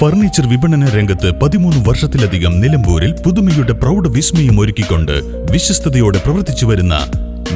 Furniture വിപണന രംഗത്ത് പതിമൂന്ന് വർഷത്തിലധികം നിലമ്പൂരിൽ പുതുമയുടെ പ്രൗഢ വിസ്മയം ഒരുക്കിക്കൊണ്ട് വിശ്വസ്തയോടെ പ്രവർത്തിച്ചു വരുന്ന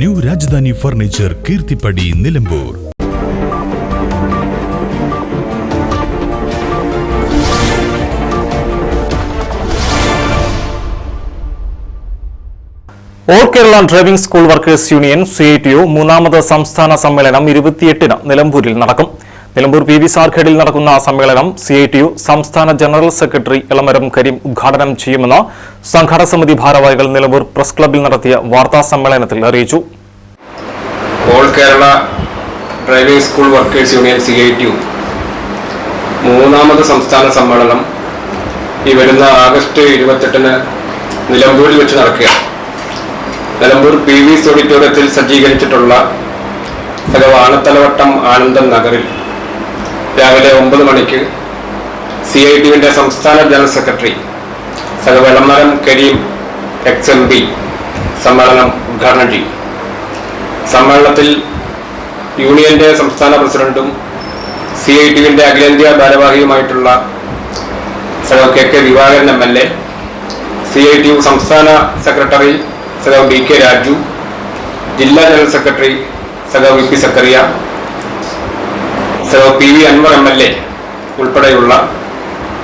new Rajdhani furniture Keerthippadi Nilambur. All Kerala driving school workers union C I T U മൂന്നാമത് സംസ്ഥാന സമ്മേളനം ഇരുപത്തിയെട്ടിന് നിലമ്പൂരിൽ നടക്കും. നിലമ്പൂർ പി വി സാർഖേഡിൽ നടക്കുന്ന സമ്മേളനം സി ഐ ടി യു സംസ്ഥാന ജനറൽ സെക്രട്ടറി ഇളമരം കരീം ഉദ്ഘാടനം ചെയ്യുമെന്ന് സംഘാടക സമിതി ഭാരവാഹികൾ നിലമ്പൂർ പ്രസ് ക്ലബ്ബിൽ നടത്തിയ വാർത്താ സമ്മേളനത്തിൽ അറിയിച്ചു. All Kerala driving school workers union C I T U മൂന്നാമത് സംസ്ഥാന സമ്മേളനം ഈ വരുന്ന ആഗസ്റ്റ് ഇരുപത്തെട്ടിന് നിലമ്പൂരിൽ വെച്ച് നടക്കുകയാണ്. നിലമ്പൂർ പി വി ഓഡിറ്റോറിയത്തിൽ സജ്ജീകരിച്ചിട്ടുള്ള വാണത്തലവട്ടം ആനന്ദം നഗറിൽ രാവിലെ ഒമ്പത് മണിക്ക് സി ഐ ടി യുവിന്റെ സംസ്ഥാന ജനറൽ സെക്രട്ടറി സഹ Elamaram Kareem ex M P സമ്മേളനം ഉദ്ഘാടനം ചെയ്യും. സമ്മേളനത്തിൽ യൂണിയന്റെ സംസ്ഥാന പ്രസിഡന്റും സി ഐ ടിവിന്റെ അഖിലേന്ത്യാ ഭാരവാഹിയുമായിട്ടുള്ള സഹോ K K Divakaran M L A C I T U സംസ്ഥാന സെക്രട്ടറി സഹോ ഡി കെ രാജു ജില്ലാ ജനറൽ സെക്രട്ടറി സഹോ V P Zakariya സഹോ P V Anvar M L A ഉൾപ്പെടെയുള്ള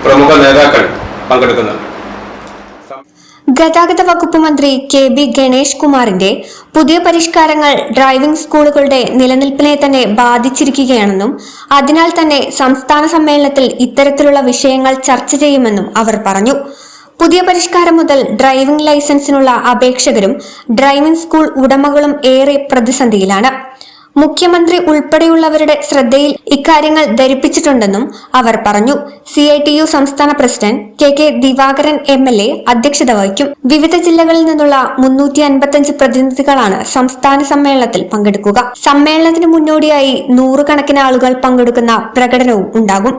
പ്രമുഖ നേതാക്കൾ പങ്കെടുക്കുന്നുണ്ട് ഗതാഗത വകുപ്പ് മന്ത്രി കെ ബി ഗണേഷ് കുമാറിന്റെ പുതിയ പരിഷ്കാരങ്ങൾ ഡ്രൈവിംഗ് സ്കൂളുകളുടെ നിലനിൽപ്പിനെ തന്നെ ബാധിച്ചിരിക്കുകയാണെന്നും അതിനാൽ തന്നെ സംസ്ഥാന സമ്മേളനത്തിൽ ഇത്തരത്തിലുള്ള വിഷയങ്ങൾ ചർച്ച ചെയ്യുമെന്നും അവർ പറഞ്ഞു. പുതിയ പരിഷ്കാരം മുതൽ ഡ്രൈവിംഗ് ലൈസൻസിനുള്ള അപേക്ഷകരും ഡ്രൈവിംഗ് സ്കൂൾ ഉടമകളും ഏറെ പ്രതിസന്ധിയിലാണ്. മുഖ്യമന്ത്രി ഉൾപ്പെടെയുള്ളവരുടെ ശ്രദ്ധയിൽ ഇക്കാര്യങ്ങൾ ധരിപ്പിച്ചിട്ടുണ്ടെന്നും അവർ പറഞ്ഞു. സി ഐ ടി യു സംസ്ഥാന president K K Divakaran M L A അധ്യക്ഷത വഹിക്കും. വിവിധ ജില്ലകളിൽ നിന്നുള്ള മുന്നൂറ്റി അൻപത്തഞ്ച് പ്രതിനിധികളാണ് സംസ്ഥാന സമ്മേളനത്തിൽ പങ്കെടുക്കുക. സമ്മേളനത്തിന് മുന്നോടിയായി നൂറുകണക്കിന് ആളുകൾ പങ്കെടുക്കുന്ന പ്രകടനവും ഉണ്ടാകും.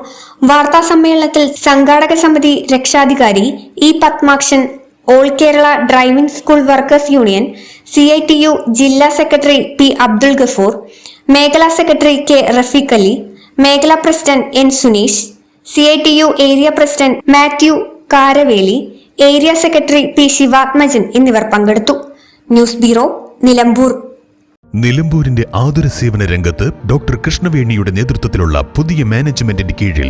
വാർത്താ സമ്മേളനത്തിൽ സംഘാടക സമിതി രക്ഷാധികാരി E Padmakshan all Kerala driving school workers union C I T U ജില്ലാ സെക്രട്ടറി പി അബ്ദുൾ ഗഫൂർ മേഖലാ സെക്രട്ടറി കെ റഫീഖ് അലി മേഖലാ president N Suneesh C I T U area president Mathew Karaveli area secretary P Sivathmajan എന്നിവർ പങ്കെടുത്തു. News bureau Nilambur. നിലമ്പൂരിന്റെ ആതുര സേവന രംഗത്ത് doctor കൃഷ്ണവേണിയുടെ നേതൃത്വത്തിലുള്ള പുതിയ മാനേജ്മെന്റിന്റെ കീഴിൽ